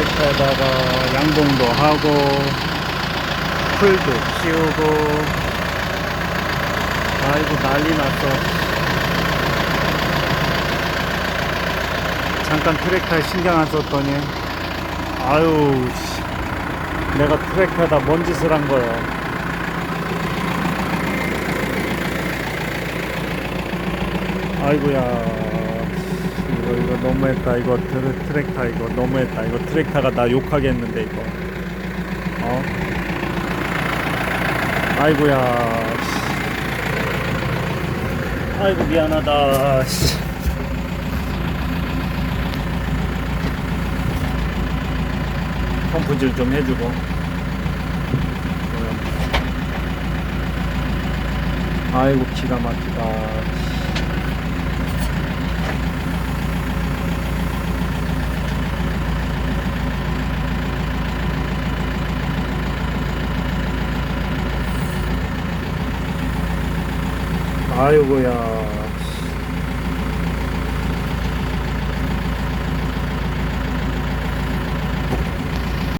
트랙터에다가 양봉도 하고 풀도 키우고 아이고 난리 났어. 잠깐 트랙터에 신경 안 썼더니 아유 씨. 내가 트랙터에다 뭔 짓을 한 거야. 아이고야 너무했다 이거 트랙, 트랙터 이거 너무했다 이거 트랙터가 나 욕하겠는데 이거 어 아이고야 씨. 아이고 미안하다 씨. 펌프질 좀 해주고 아이고 기가 막히다 아이고야